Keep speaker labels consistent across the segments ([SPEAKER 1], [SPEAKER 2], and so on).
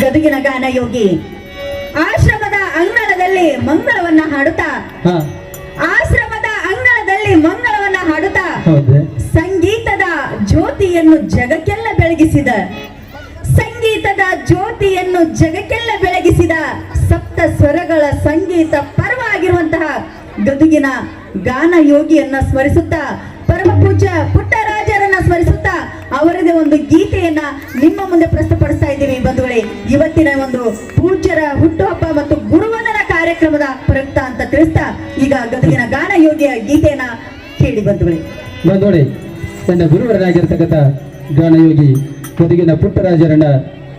[SPEAKER 1] ಗದುಗಿನ ಗಾನ ಯೋಗಿ. ಆಶ್ರಮದ ಅಂಗಳದಲ್ಲಿ ಮಂಗಳವನ್ನ ಹಾಡುತ್ತಾ. ಆಶ್ರಮದ ಅಂಗಳದಲ್ಲಿ ಮಂಗಳವನ್ನ ಹಾಡುತ್ತಾ. ಸಂಗೀತದ ಜ್ಯೋತಿಯನ್ನು ಜಗಕ್ಕೆಲ್ಲ ಬೆಳಗಿಸಿದ. ಸಂಗೀತದ ಜ್ಯೋತಿಯನ್ನು ಜಗಕ್ಕೆಲ್ಲ ಬೆಳಗಿಸಿದ ಸಪ್ತ ಸ್ವರಗಳ ಸಂಗೀತ ಪರವಾಗಿರುವಂತಹ ಗದುಗಿನ ಗಾನ ಯೋಗಿಯನ್ನ ಸ್ಮರಿಸುತ್ತಾ. ಪರಮ ಅವರದೇ ಒಂದು ಗೀತೆಯನ್ನ ನಿಮ್ಮ ಮುಂದೆ ಪ್ರಸ್ತುತಪಡಿಸ್ತಾ ಇದ್ದೀವಿ ಬಂಧುಗಳೇ. ಇವತ್ತಿನ ಒಂದು ಪೂಜ್ಯರ ಹುಟ್ಟುಹಬ್ಬ ಮತ್ತು ಗುರುವಂದನ ಕಾರ್ಯಕ್ರಮದ ಪ್ರಯುಕ್ತ ಅಂತ ತಿಳಿಸ್ತಾ ಈಗ ಗದಗಿನ ಗಾನ ಯೋಗಿಯ ಗೀತೆಯನ್ನ ಕೇಳಿ ಬಂಧುಗಳೇ.
[SPEAKER 2] ಬಂಧುಗಳೇ ನನ್ನ ಗುರುವರನಾಗಿರ್ತಕ್ಕಂಥ ಗಾನಯೋಗಿ ಗದಗಿನ ಪುಟ್ಟರಾಜರನ್ನ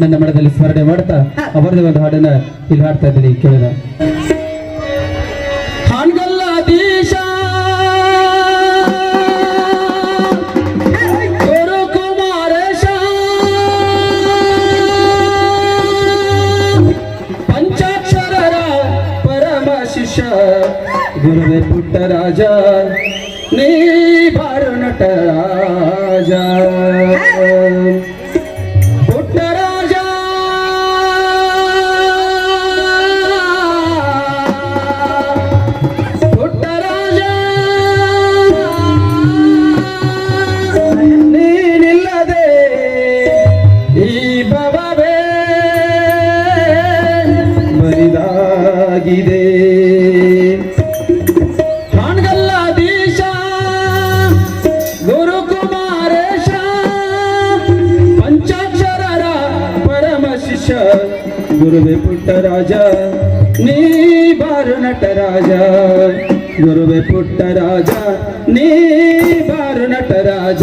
[SPEAKER 2] ನನ್ನ ಮನದಲ್ಲಿ ಸ್ಮರಣೆ ಮಾಡ್ತಾ ಅವರದೇ ಒಂದು ಹಾಡನ್ನ ಇಲ್ಲಿ ಹಾಡ್ತಾ ಇದ್ದೀನಿ ಕೇಳಿದ ಪರಮ ಶಿಷ್ಯ ಗುರುವೆ ಪುಟ್ಟರಾಜ ನೀ ಬಾರು ನಟರಾಜ ಗುರುವೆ ಪುಟ್ಟರಾಜ ನೀ ಬಾರು ನಟರಾಜ ಗುರುವೆ ಪುಟ್ಟರಾಜ ನೀ ಬಾರು ನಟರಾಜ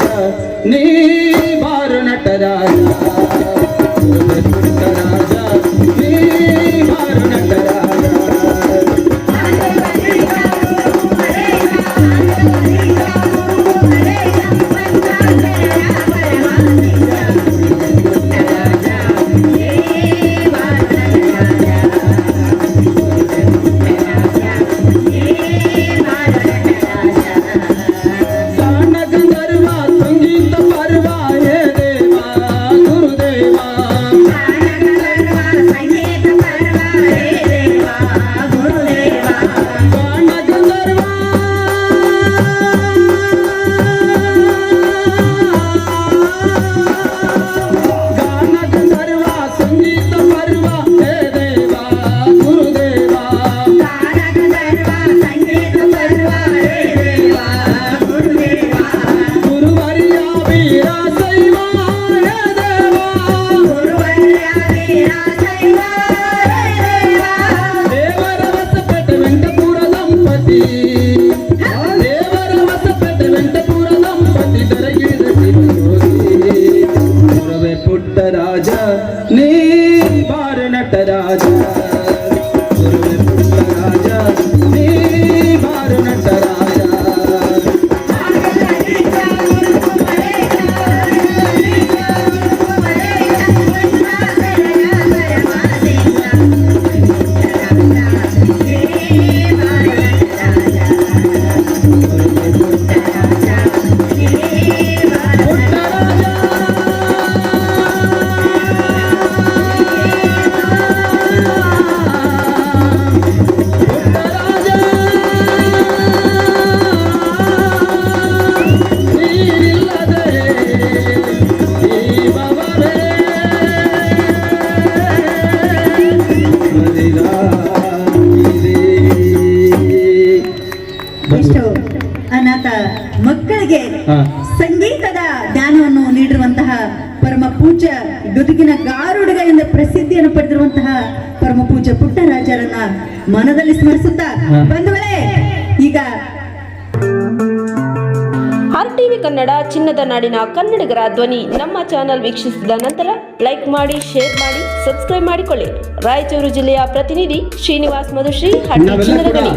[SPEAKER 2] ಪುಟ್ಟರಾಜ ನಟರಾಜ
[SPEAKER 1] ಮಕ್ಕಳಿಗೆ ಸಂಗೀತದ ಜ್ಞಾನವನ್ನು ನೀಡಿರುವಂತಹ ಪರಮ ಪೂಜ ಗದುಗಿನ ಗಾರುಡುಗ ಎಂದ ಪ್ರಸಿದ್ಧಿಯನ್ನು ಪಡೆದಿರುವಂತಹ ಪರಮ ಪೂಜ ಪುಟ್ಟರಾಜರನ್ನ ಮನದಲ್ಲಿ ಸ್ಮರಿಸುತ್ತಾ
[SPEAKER 2] ಬಂದವಳೆ
[SPEAKER 1] ಬಂಧುಗಳೇ ಈಗ
[SPEAKER 3] ಆರ್ ಟಿವಿ ಕನ್ನಡ ಚಿನ್ನದ ನಾಡಿನ ಕನ್ನಡಿಗರ ಧ್ವನಿ ನಮ್ಮ ಚಾನೆಲ್ ವೀಕ್ಷಿಸಿದ ನಂತರ ಲೈಕ್ ಮಾಡಿ ಶೇರ್ ಮಾಡಿ ಸಬ್ಸ್ಕ್ರೈಬ್ ಮಾಡಿಕೊಳ್ಳಿ. ರಾಯಚೂರು ಜಿಲ್ಲೆಯ ಪ್ರತಿನಿಧಿ ಶ್ರೀನಿವಾಸ್ ಮಧುಶ್ರೀ ಧನ್ಯವಾದಗಳು.